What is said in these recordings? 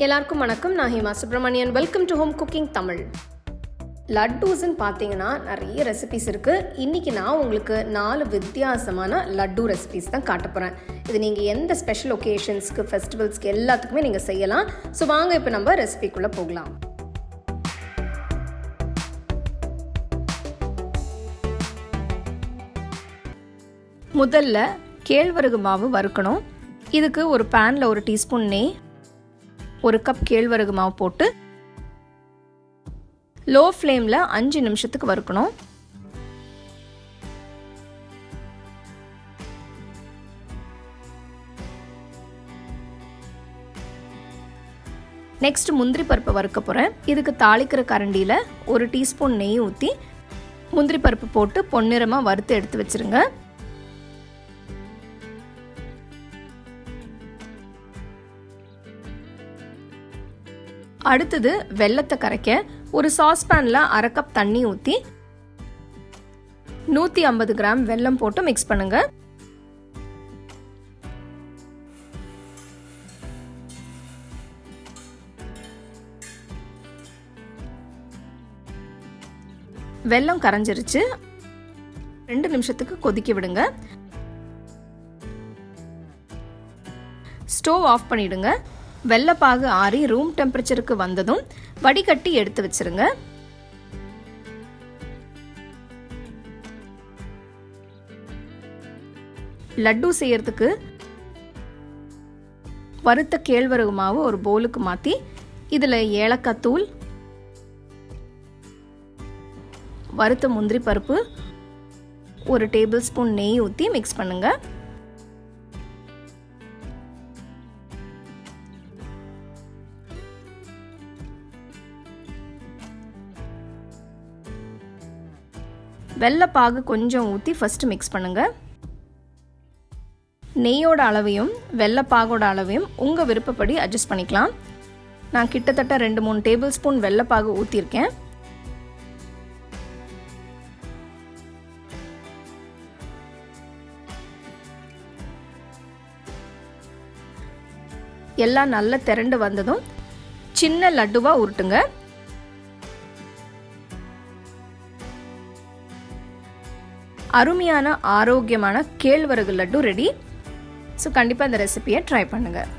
எல்லாருக்கும் வணக்கம். நான் Hima Subramanian welcome to home cooking Tamil லட்டூஸ்ன்னு பார்த்தீங்கன்னா நிறைய ரெசிபிஸ் இருக்குது இன்றைக்கி நான் உங்களுக்கு நாலு வித்தியாசமான லட்டு ரெசிபிஸ் தான் காட்ட போகிறேன் இது நீங்கள் எந்த ஸ்பெஷல் ஒகேஷன்ஸ்க்கு ஃபெஸ்டிவல்ஸ்க்கு எல்லாத்துக்குமே நீங்கள் செய்யலாம். ஸோ வாங்க இப்போ நம்ம ரெசிபிக்குள்ளே போகலாம். முதல்ல கேழ்வரகு மாவு வறுக்கணும். இதுக்கு ஒரு பேனில் ஒரு டீஸ்பூன் நெய் ஒரு கப் கேழ்வரகு மாவு போட்டு லோ ஃப்ளேமில் அஞ்சு நிமிஷத்துக்கு வறுக்கணும். நெக்ஸ்ட் முந்திரி பருப்பை வறுக்க போகிறேன் இதுக்கு தாளிக்கிற கரண்டியில் ஒரு டீஸ்பூன் நெய் ஊற்றி முந்திரி பருப்பு போட்டு பொன்னிறமாக வறுத்து எடுத்து வச்சுருங்க. அடுத்தது வெள்ளத்தை கரைக்க ஒரு சாஸ்பேனில் அரை கப் தண்ணி ஊற்றி நூற்றி ஐம்பது கிராம் வெல்லம் போட்டு மிக்ஸ் பண்ணுங்க. வெல்லம் கரைஞ்சிருச்சு. ரெண்டு நிமிஷத்துக்கு கொதிக்க விடுங்க. ஸ்டோவ் ஆஃப் பண்ணிடுங்க. வெள்ளப்பாகு ஆறி ரூம் டெம்பரேச்சருக்கு வந்ததும் வடிகட்டி எடுத்து வச்சிருங்க. லட்டு செய்யறதுக்கு வறுத்த கேழ்வரகு மாவு ஒரு போலுக்கு மாற்றி இதில் ஏலக்காய் தூள் வறுத்த முந்திரி பருப்பு ஒரு டேபிள் ஸ்பூன் நெய் ஊற்றி மிக்ஸ் பண்ணுங்கள் வெள்ளைப்பாகு கொஞ்சம் ஊற்றி ஃபஸ்ட்டு மிக்ஸ் பண்ணுங்கள் நெய்யோட அளவையும் வெள்ளைப்பாகோட அளவையும் உங்கள் விருப்பப்படி அட்ஜஸ்ட் பண்ணிக்கலாம். நான் கிட்டத்தட்ட ரெண்டு மூணு டேபிள் ஸ்பூன் வெள்ளைப்பாகு ஊற்றிருக்கேன் எல்லாம் நல்லா திரண்டு வந்ததும் சின்ன லட்டுவாக உருட்டுங்க. அருமையான ஆரோக்கியமான கேழ்வரகு லட்டு ரெடி ஸோ கண்டிப்பாக இந்த ரெசிபியை ட்ரை பண்ணுங்கள்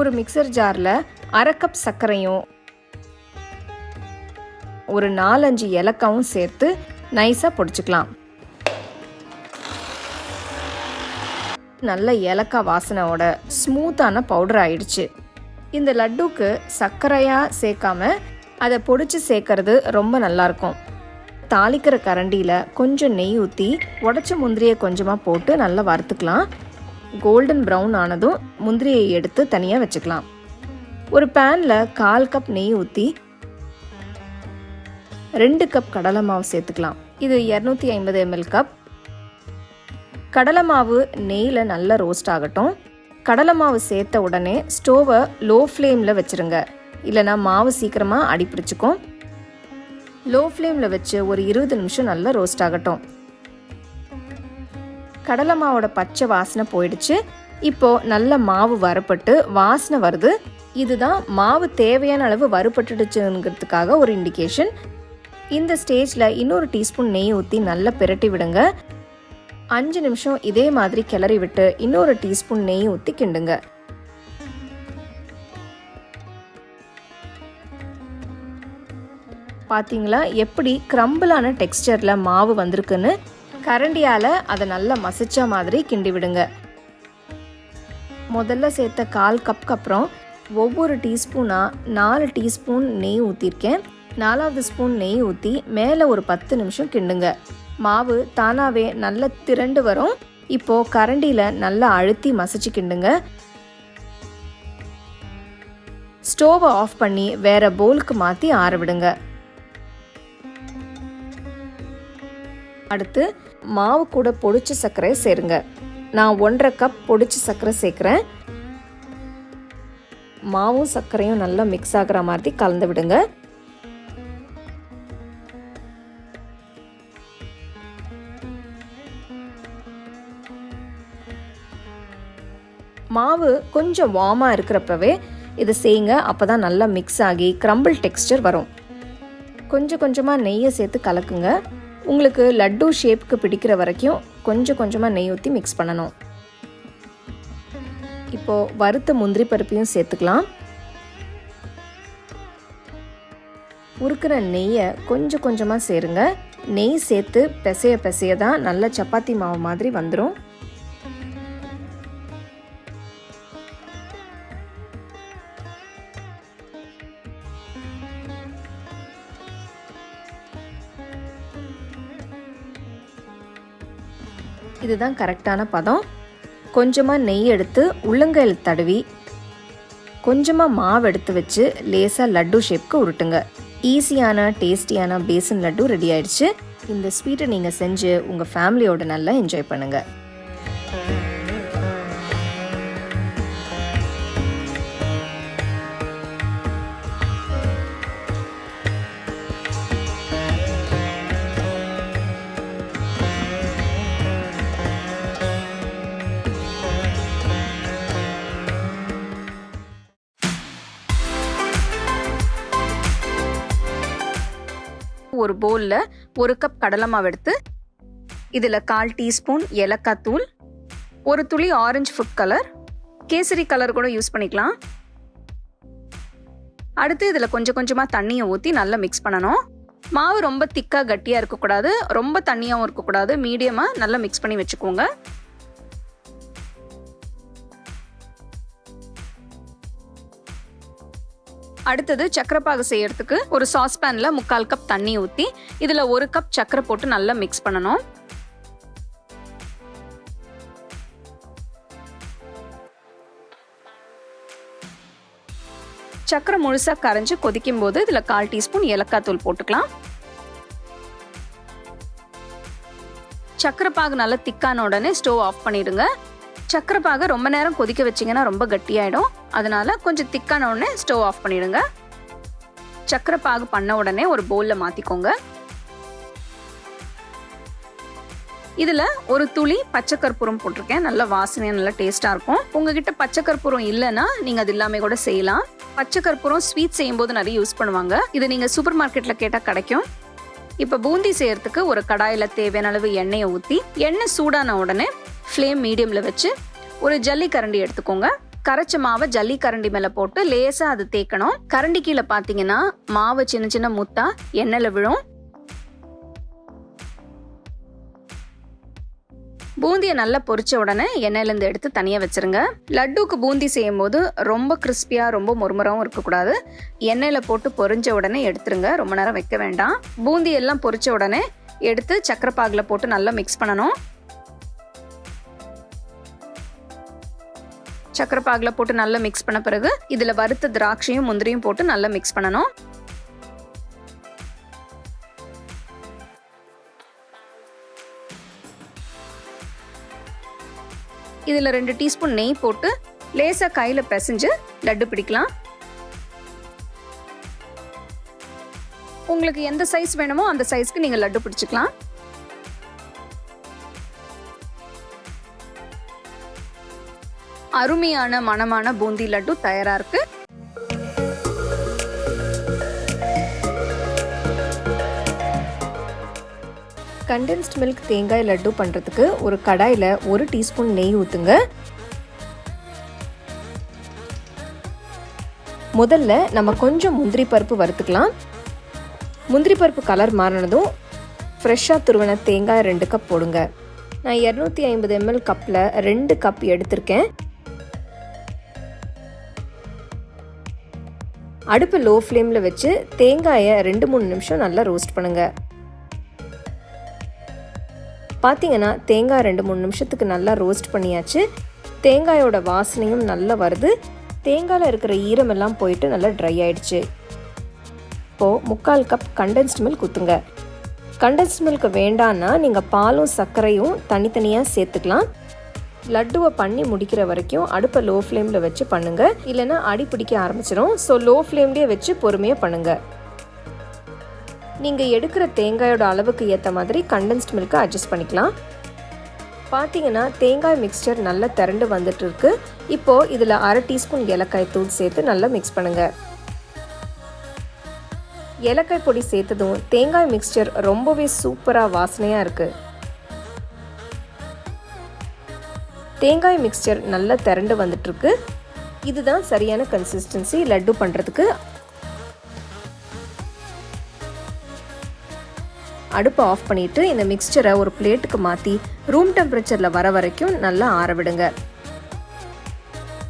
ஒரு மிக்சர் ஜாரில் அரை கப் சர்க்கரையும் ஒரு நாலஞ்சு ஏலக்காவும் சேர்த்து நைஸாக பொடிச்சுக்கலாம். நல்ல ஏலக்காய் வாசனையோட ஸ்மூத்தான பவுடர் ஆயிடுச்சு. இந்த லட்டுக்கு சர்க்கரையாக சேர்க்காம அதை பொடிச்சு சேர்க்கறது ரொம்ப நல்லாயிருக்கும் தாளிக்கிற கரண்டியில் கொஞ்சம் நெய் ஊற்றி உடச்ச முந்திரியை கொஞ்சமாக போட்டு நல்லா வறுத்துக்கலாம். கோல்டன் ப்ரௌன் ஆனதும் முந்திரியை எடுத்து தனியாக வச்சுக்கலாம். ஒரு பேனில் கால் கப் நெய் ஊற்றி ரெண்டு கப் கடலை மாவு சேர்த்துக்கலாம். இது இரநூத்தி ஐம்பது எம்எல் கப் கடலை மாவு நெய்யில் நல்லா ரோஸ்ட் ஆகட்டும். கடலை மாவு சேர்த்த உடனே ஸ்டோவை லோ ஃப்ளேமில் வச்சுருங்க. இல்லைனா மாவு சீக்கிரமாக அடிப்பிடிச்சிக்கும் லோ ஃப்ளேமில் வச்சு ஒரு இருபது நிமிஷம் நல்லா ரோஸ்ட் ஆகட்டும். கடலை மாவோட பச்சை வாசனை போயிடுச்சு. இப்போது நல்ல மாவு வறுப்பட்டு வாசனை வருது. இதுதான் மாவு தேவையான அளவு வறுபட்டுடுச்சுங்கிறதுக்காக ஒரு இண்டிகேஷன் இந்த ஸ்டேஜில் இன்னொரு டீஸ்பூன் நெய் ஊற்றி நல்லா பிரட்டி விடுங்க. அஞ்சு நிமிஷம் இதே மாதிரி கிளறி விட்டு இன்னொரு டீஸ்பூன் நெய் ஊற்றி கிண்டுங்க. பார்த்தீங்களா எப்படி க்ரம்பிளான டெக்ஸ்டரில் மாவு வந்திருக்குன்னு? கரண்டியால் அதை நல்லா மசிச்ச மாதிரி கிண்டி விடுங்க. முதல்ல சேர்த்த கால் கப்க்கு அப்புறம் ஒவ்வொரு டீஸ்பூனாக நாலு டீஸ்பூன் நெய் ஊற்றிருக்கேன் நாலாவது ஸ்பூன் நெய் ஊற்றி மேலே ஒரு பத்து நிமிஷம் கிண்டுங்க. மாவு தானாகவே நல்லா திரண்டு வரும். இப்போது கரண்டியில் நல்லா அழுத்தி மசிச்சுக்கிண்டுங்க. ஸ்டோவை ஆஃப் பண்ணி வேற பவுலுக்கு மாற்றி ஆற விடுங்க. அடுத்து மாவு கூட பொடிச்ச சர்க்கரை சேருங்க. நான் ஒன்றரை கப் பொடிச்ச சர்க்கரை சேர்க்குறேன். மாவும் சர்க்கரையும் நல்லா மிக்ஸ் ஆகிற மாதிரி கலந்து விடுங்க. மாவு கொஞ்சம் வார்மாக இருக்கிறப்பவே இதை செய்யுங்க அப்போ தான் நல்லா மிக்ஸ் ஆகி க்ரம்பிள் டெக்ஸ்டர் வரும். கொஞ்சம் கொஞ்சமாக நெய்யை சேர்த்து கலக்குங்க. உங்களுக்கு லட்டு ஷேப்புக்கு பிடிக்கிற வரைக்கும் கொஞ்சம் கொஞ்சமாக நெய் ஊற்றி மிக்ஸ் பண்ணணும். இப்போது வறுத்த முந்திரி பருப்பையும் சேர்த்துக்கலாம். உருக்கிற நெய்யை கொஞ்சம் கொஞ்சமாக சேருங்க. நெய் சேர்த்து பிசைய பிசைய தான் நல்ல சப்பாத்தி மாவு மாதிரி வந்துடும் இதுதான் கரெக்டான பதம். கொஞ்சமாக நெய் எடுத்து உள்ளங்கையில் தடவி கொஞ்சமாக மாவு எடுத்து வச்சு லேசாக லட்டு ஷேப்க்கு உருட்டுங்க. ஈஸியான டேஸ்டியான பேசன் லட்டு ரெடி ஆயிடுச்சு. இந்த ஸ்வீட்டை நீங்கள் செஞ்சு உங்கள் ஃபேமிலியோட நல்லா என்ஜாய் பண்ணுங்கள் ஒரு பவுலில் ஒரு கப் கடலை மாவு எடுத்து இதில் கால் டீஸ்பூன் ஏலக்காய் தூள் ஒரு துளி orange food colour kesari colour கூட யூஸ் பண்ணிக்கலாம். அடுத்து இதில் கொஞ்சம் கொஞ்சமாக தண்ணியை ஊற்றி நல்லா மிக்ஸ் பண்ணணும். மாவு ரொம்ப திக்காக கட்டியாக இருக்கக்கூடாது ரொம்ப தண்ணியாகவும் இருக்கக்கூடாது மீடியமாக நல்லா மிக்ஸ் பண்ணி வச்சுக்கோங்க. அடுத்தது சக்கரைப்பாகு செய்யறதுக்கு ஒரு சாஸ்பேன்ல முக்கால் கப் தண்ணி ஊற்றி இதில் ஒரு கப் சக்கரை போட்டு நல்லா மிக்ஸ் பண்ணணும். சக்கரை முழுசாக கரைஞ்சு கொதிக்கும் போது இதில் கால் டீஸ்பூன் ஏலக்காய் தூள் போட்டுக்கலாம். சக்கரை பாகு நல்லா திக்கான உடனே ஸ்டவ் ஆஃப் பண்ணிடுங்க. சக்கரை பாகை ரொம்ப நேரம் கொதிக்க வச்சிங்கன்னா ரொம்ப கட்டியாயிடும். அதனால கொஞ்சம் திக்கான உடனே ஸ்டவ் ஆஃப் பண்ணிடுங்க. சக்கரை பாகு பண்ண உடனே ஒரு பவுலில் மாற்றிக்கோங்க இதில் ஒரு துளி பச்சை கற்பூரம் போட்டிருக்கேன். நல்ல வாசனையாக நல்லா டேஸ்ட்டாக இருக்கும். உங்ககிட்ட பச்சை கற்பூரம் இல்லைன்னா நீங்கள் அது இல்லாமல் கூட செய்யலாம். பச்சை கற்பூரம் ஸ்வீட் செய்யும்போது நிறைய யூஸ் பண்ணுவாங்க. இது நீங்கள் சூப்பர் மார்க்கெட்டில் கேட்டால் கிடைக்கும். இப்போ பூந்தி செய்கிறதுக்கு ஒரு கடாயில் தேவையான அளவு எண்ணெயை ஊற்றி எண்ணெய் சூடான உடனே ஃப்ளேம் மீடியமில் வச்சு ஒரு ஜல்லி கரண்டி எடுத்துக்கோங்க. கரைச்ச மாவை ஜல்லி கரண்டி மேலே போட்டு லேசாக அது தேய்க்கணும். கரண்டி கீழே பார்த்தீங்கன்னா மாவு சின்ன சின்ன முத்தா எண்ணெயில் விழும். பூந்தியை நல்லா பொரிச்ச உடனே எண்ணெயிலேருந்து எடுத்து தனியாக வச்சிருங்க. லட்டுக்கு பூந்தி செய்யும் போது ரொம்ப கிறிஸ்பியாக ரொம்ப முறுமுறாவும் இருக்கக்கூடாது. எண்ணெயில் போட்டு பொரிஞ்ச உடனே எடுத்துருங்க. ரொம்ப நேரம் வைக்க வேண்டாம். பூந்தி எல்லாம் பொரிச்ச உடனே எடுத்து சக்கரை பாகில் போட்டு நல்லா மிக்ஸ் பண்ணணும். சக்கரை பாகில் போட்டு நல்லா மிக்ஸ் பண்ண பிறகு இதில் வறுத்த திராட்சையும் முந்திரியும் போட்டு நல்லா மிக்ஸ் பண்ணணும். இதில் ரெண்டு டீஸ்பூன் நெய் போட்டு லேசாக கையில் பிசைஞ்சு லட்டு பிடிக்கலாம். உங்களுக்கு எந்த சைஸ் வேணுமோ அந்த சைஸ்க்கு நீங்கள் லட்டு பிடிச்சிக்கலாம். அருமையான மனமான பூந்தி லட்டு தயாரா இருக்கு. கண்டென்ஸ்ட் மில்க் தேங்காய் லட்டு பண்ணுறதுக்கு ஒரு கடாயில் ஒரு டீஸ்பூன் நெய் ஊற்றுங்க முதல்ல நம்ம கொஞ்சம் முந்திரி பருப்பு வறுத்துக்கலாம். முந்திரி பருப்பு கலர் மாறினதும் ஃப்ரெஷ்ஷாக துருவன தேங்காய் ரெண்டு கப் போடுங்க. நான் இரநூத்தி ஐம்பது எம்எல் கப்பில் ரெண்டு கப் எடுத்திருக்கேன். அடுப்பு லோ ஃப்ளேமில் வச்சு தேங்காயை ரெண்டு மூணு நிமிஷம் நல்லா ரோஸ்ட் பண்ணுங்கள் பார்த்தீங்கன்னா தேங்காய் ரெண்டு மூணு நிமிஷத்துக்கு நல்லா ரோஸ்ட் பண்ணியாச்சு. தேங்காயோட வாசனையும் நல்லா வருது. தேங்காயில் இருக்கிற ஈரமெல்லாம் போயிட்டு நல்லா ட்ரை ஆயிடுச்சு. இப்போது முக்கால் கப் கண்டென்ஸ்ட் மில்க் ஊற்றுங்க கண்டென்ஸ்ட் மில்க் வேண்டான்னா நீங்கள் பாலும் சர்க்கரையும் தனித்தனியாக சேர்த்துக்கலாம். லட்டுவை பண்ணி முடிக்கிற வரைக்கும் அடுப்பை லோ ஃப்ளேமில் வச்சு பண்ணுங்கள் இல்லைன்னா அடி பிடிக்க ஆரம்பிச்சிடும் ஸோ லோ ஃப்ளேம்லேயே வச்சு பொறுமையாக பண்ணுங்கள் நீங்கள் எடுக்கிற தேங்காயோட அளவுக்கு ஏற்ற மாதிரி கண்டென்ஸ்ட் மில்க்கை அட்ஜஸ்ட் பண்ணிக்கலாம். பார்த்தீங்கன்னா தேங்காய் மிக்ஸ்சர் நல்லா திரண்டு வந்துட்டு இருக்கு இப்போது இதில் அரை டீஸ்பூன் ஏலக்காய் தூள் சேர்த்து நல்லா மிக்ஸ் பண்ணுங்கள் ஏலக்காய் பொடி சேர்த்ததும் தேங்காய் மிக்ஸ்சர் ரொம்பவே சூப்பராக வாசனையாக இருக்குது தேங்காய் மிக்ஸ்சர் நல்லா திரண்டு வந்துட்டுருக்கு. இதுதான் சரியான கன்சிஸ்டன்சி லட்டு பண்ணுறதுக்கு அடுப்பை ஆஃப் பண்ணிவிட்டு இந்த மிக்ஸ்சரை ஒரு பிளேட்டுக்கு மாற்றி ரூம் டெம்பரேச்சரில் வர வரைக்கும் நல்லா ஆறவிடுங்க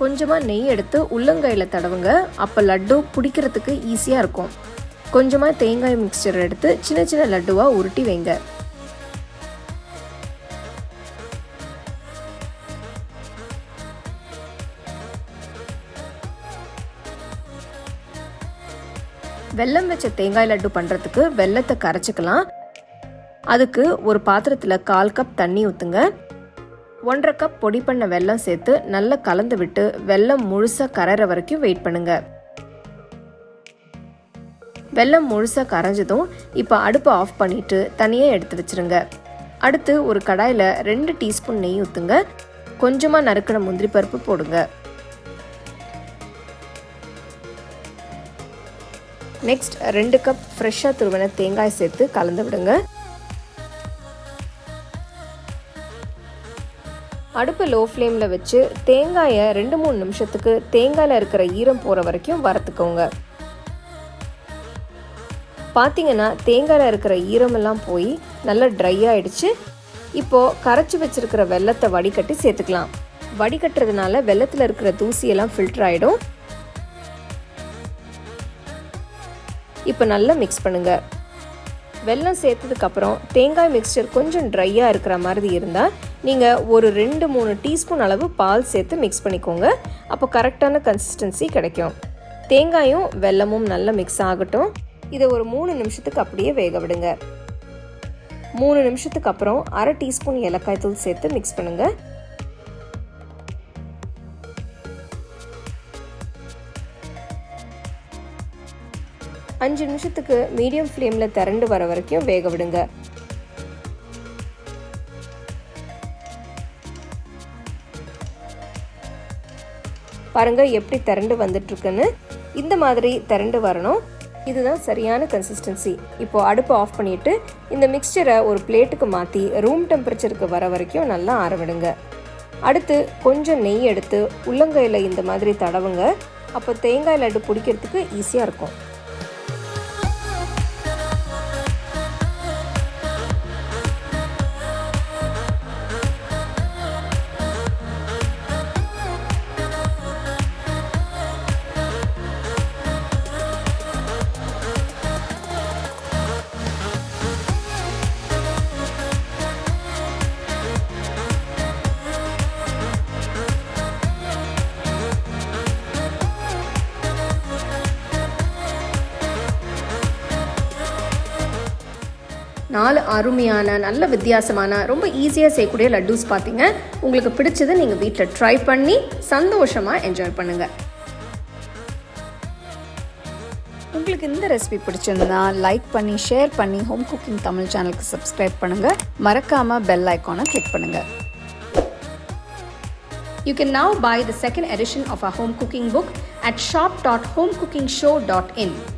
கொஞ்சமாக நெய் எடுத்து உள்ளங்கையில் தடவுங்க. அப்போ லட்டு பிடிக்கிறதுக்கு ஈஸியாக இருக்கும். கொஞ்சமாக தேங்காய் மிக்சர் எடுத்து சின்ன சின்ன லட்டுவாக உருட்டி வைங்க. வெல்லம் வச்ச தேங்காய் லட்டு பண்ணுறதுக்கு வெல்லத்தை கரைச்சிக்கலாம். அதுக்கு ஒரு பாத்திரத்தில் கால் கப் தண்ணி ஊற்றுங்க ஒன்றரை கப் பொடி பண்ண வெல்லம் சேர்த்து நல்லா கலந்து விட்டு வெல்லம் முழுசாக கரைற வரைக்கும் வெயிட் பண்ணுங்க. வெல்லம் முழுசாக கரைஞ்சதும் இப்போ அடுப்பை ஆஃப் பண்ணிட்டு தனியாக எடுத்து வச்சிருங்க. அடுத்து ஒரு கடாயில் ரெண்டு டீஸ்பூன் நெய் ஊற்றுங்க கொஞ்சமாக நறுக்கின முந்திரி பருப்பு போடுங்க. நெக்ஸ்ட் ரெண்டு கப் ஃப்ரெஷ்ஷாக துருவின தேங்காய் சேர்த்து கலந்து விடுங்க. அடுப்பு லோ ஃப்ளேமில் வச்சு தேங்காயை ரெண்டு மூணு நிமிஷத்துக்கு தேங்காயில் இருக்கிற ஈரம் போகிற வரைக்கும் வறுத்துக்கோங்க. பார்த்தீங்கன்னா தேங்காயில் இருக்கிற ஈரமெல்லாம் போய் நல்லா ட்ரை ஆகிடுச்சு இப்போது கரைச்சி வச்சுருக்கிற வெள்ளத்தை வடிகட்டி சேர்த்துக்கலாம். வடிகட்டுறதுனால வெள்ளத்தில் இருக்கிற தூசியெல்லாம் ஃபில்டர் ஆகிடும் இப்போ நல்லா மிக்ஸ் பண்ணுங்கள் வெல்லம் சேர்த்ததுக்கப்புறம் தேங்காய் மிக்ஸ்சர் கொஞ்சம் ட்ரையாக இருக்கிற மாதிரி இருந்தால் நீங்கள் ஒரு ரெண்டு மூணு டீஸ்பூன் அளவு பால் சேர்த்து மிக்ஸ் பண்ணிக்கோங்க. அப்போ கரெக்டான கன்சிஸ்டன்சி கிடைக்கும். தேங்காயும் வெல்லமும் நல்லா மிக்ஸ் ஆகட்டும். இதை ஒரு மூணு நிமிஷத்துக்கு அப்படியே வேக விடுங்க. மூணு நிமிஷத்துக்கு அப்புறம் அரை டீஸ்பூன் ஏலக்காய் தூள் சேர்த்து மிக்ஸ் பண்ணுங்கள் அஞ்சு நிமிஷத்துக்கு மீடியம் ஃப்ளேமில் திரண்டு வர வரைக்கும் வேக விடுங்க. பாருங்கள் எப்படி திரண்டு வந்துட்டுருக்குன்னு. இந்த மாதிரி திரண்டு வரணும். இதுதான் சரியான கன்சிஸ்டன்சி இப்போ அடுப்பை ஆஃப் பண்ணிவிட்டு இந்த மிக்சரை ஒரு பிளேட்டுக்கு மாற்றி ரூம் டெம்பரேச்சருக்கு வர வரைக்கும் நல்லா ஆரவிடுங்க அடுத்து கொஞ்சம் நெய் எடுத்து உள்ளங்கையில் இந்த மாதிரி தடவுங்க. அப்போ தேங்காய் லட்டு பிடிக்கிறதுக்கு ஈஸியாக இருக்கும். நாலு அருமையான நல்ல வித்தியாசமான ரொம்ப ஈஸியாக செய்யக்கூடிய லட்டூஸ் பார்த்தீங்க உங்களுக்கு பிடிச்சதை நீங்கள் வீட்டில் ட்ரை பண்ணி சந்தோஷமாக என்ஜாய் பண்ணுங்கள் உங்களுக்கு இந்த ரெசிபி பிடிச்சிருந்தா லைக் பண்ணி ஷேர் பண்ணி ஹோம் குக்கிங் தமிழ் சேனலுக்கு சப்ஸ்கிரைப் பண்ணுங்கள் மறக்காமல் பெல் ஐக்கானை கிளிக் பண்ணுங்கள் You can now buy the second edition of our home cooking book at shop.homecookingshow.in.